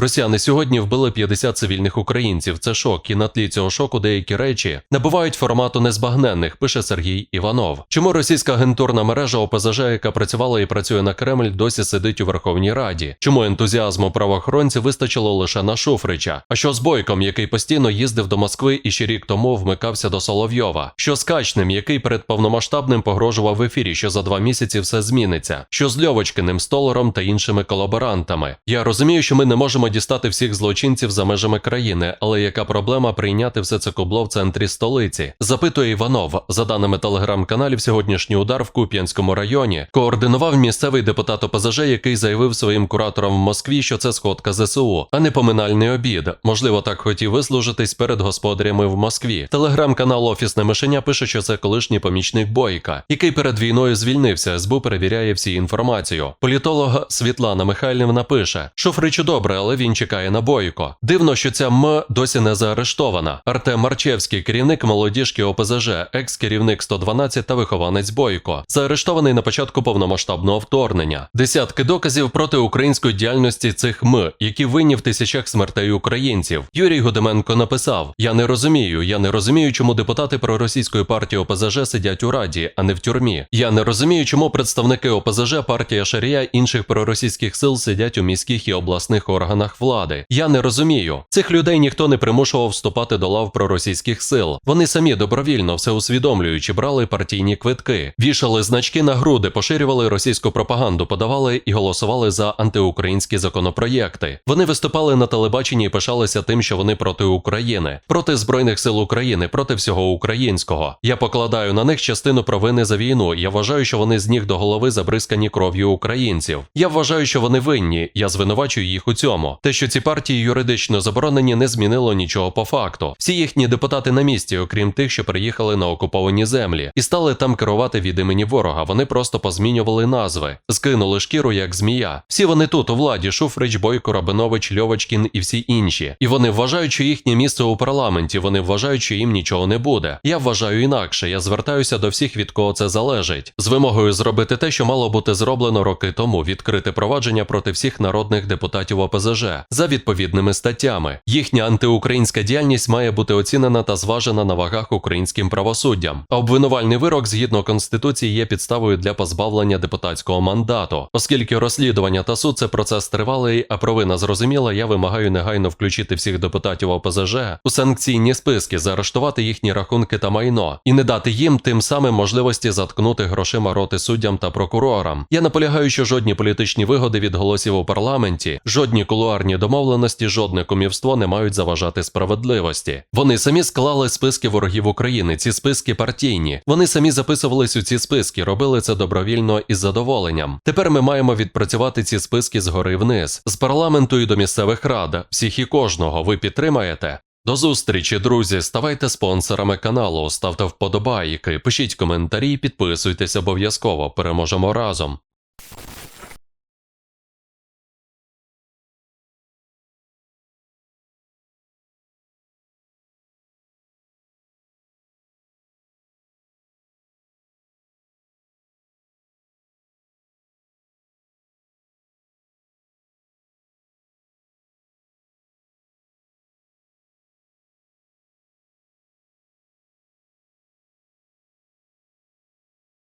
Росіяни сьогодні вбили 50 цивільних українців. Це шок, і на тлі цього шоку деякі речі набувають формату незбагненних, пише Сергій Іванов. Чому російська агентурна мережа ОПЗЖ, яка працювала і працює на Кремль, досі сидить у Верховній Раді? Чому ентузіазму правоохоронців вистачило лише на Шуфрича? А що з Бойком, який постійно їздив до Москви і ще рік тому вмикався до Соловйова? Що з Качним, який перед повномасштабним погрожував в ефірі, що за два місяці все зміниться? Що з Льовочкиним, Столаром та іншими колаборантами? Я розумію, що ми не можемо дістати всіх злочинців за межами країни, але яка проблема прийняти все це кубло в центрі столиці? Запитує Іванов. За даними телеграм-каналів, сьогоднішній удар в Куп'янському районі координував місцевий депутат ОПЗЖ, який заявив своїм кураторам в Москві, що це сходка ЗСУ, а не поминальний обід. Можливо, так хотів вислужитись перед господарями в Москві. Телеграм-канал Офісне мишеня пише, що це колишній помічник Бойка, який перед війною звільнився. СБУ перевіряє всі інформацію. Політолог Світлана Михайлівна пише: Шуфричу добре, але він чекає на бойко. Дивно, що ця М досі не заарештована. Артем Марчевський, керівник молодіжки ОПЗЖ, екс-керівник 112 та вихованець Бойко, заарештований на початку повномасштабного вторгнення. Десятки доказів проти української діяльності цих М, які винні в тисячах смертей українців. Юрій Гудименко написав: Я не розумію, я не розумію, чому депутати проросійської партії ОПЗЖ сидять у раді, а не в тюрмі. Я не розумію, чому представники ОПЗЖ, партія Шарія інших проросійських сил сидять у міських і обласних органах влади. Я не розумію. Цих людей ніхто не примушував вступати до лав проросійських сил. Вони самі добровільно, все усвідомлюючи, брали партійні квитки, вішали значки на груди, поширювали російську пропаганду, подавали і голосували за антиукраїнські законопроєкти. Вони виступали на телебаченні і пишалися тим, що вони проти України, проти збройних сил України, проти всього українського. Я покладаю на них частину провини за війну. Я вважаю, що вони з ніг до голови забризкані кров'ю українців. Я вважаю, що вони винні. Я звинувачую їх у цьому. Те, що ці партії юридично заборонені, не змінило нічого по факту. Всі їхні депутати на місці, окрім тих, що приїхали на окуповані землі, і стали там керувати від імені ворога. Вони просто позмінювали назви, скинули шкіру як змія. Всі вони тут у владі: Шуфрич, Бойко, Рабинович, Льовочкін і всі інші. І вони вважають, що їхнє місце у парламенті. Вони вважають, що їм нічого не буде. Я вважаю інакше. Я звертаюся до всіх, від кого це залежить, з вимогою зробити те, що мало бути зроблено роки тому: відкрити провадження проти всіх народних депутатів ОПЗЖ за відповідними статтями. Їхня антиукраїнська діяльність має бути оцінена та зважена на вагах українським правосуддям. А обвинувальний вирок згідно конституції є підставою для позбавлення депутатського мандату, оскільки розслідування та суд це процес тривалий, а провина зрозуміла. Я вимагаю негайно включити всіх депутатів ОПЗЖ у санкційні списки, заарештувати їхні рахунки та майно і не дати їм тим самим можливості заткнути грошима роти суддям та прокурорам. Я наполягаю, що жодні політичні вигоди від голосів у парламенті, жодні кулуарні домовленості, жодне кумівство не мають заважати справедливості. Вони самі склали списки ворогів України. Ці списки партійні. Вони самі записувались у ці списки, робили це добровільно і з задоволенням. Тепер ми маємо відпрацювати ці списки згори вниз, з парламенту і до місцевих рад. Всіх і кожного ви підтримаєте. До зустрічі, друзі. Ставайте спонсорами каналу, ставте вподобайки, пишіть коментарі, підписуйтесь обов'язково. Переможемо разом.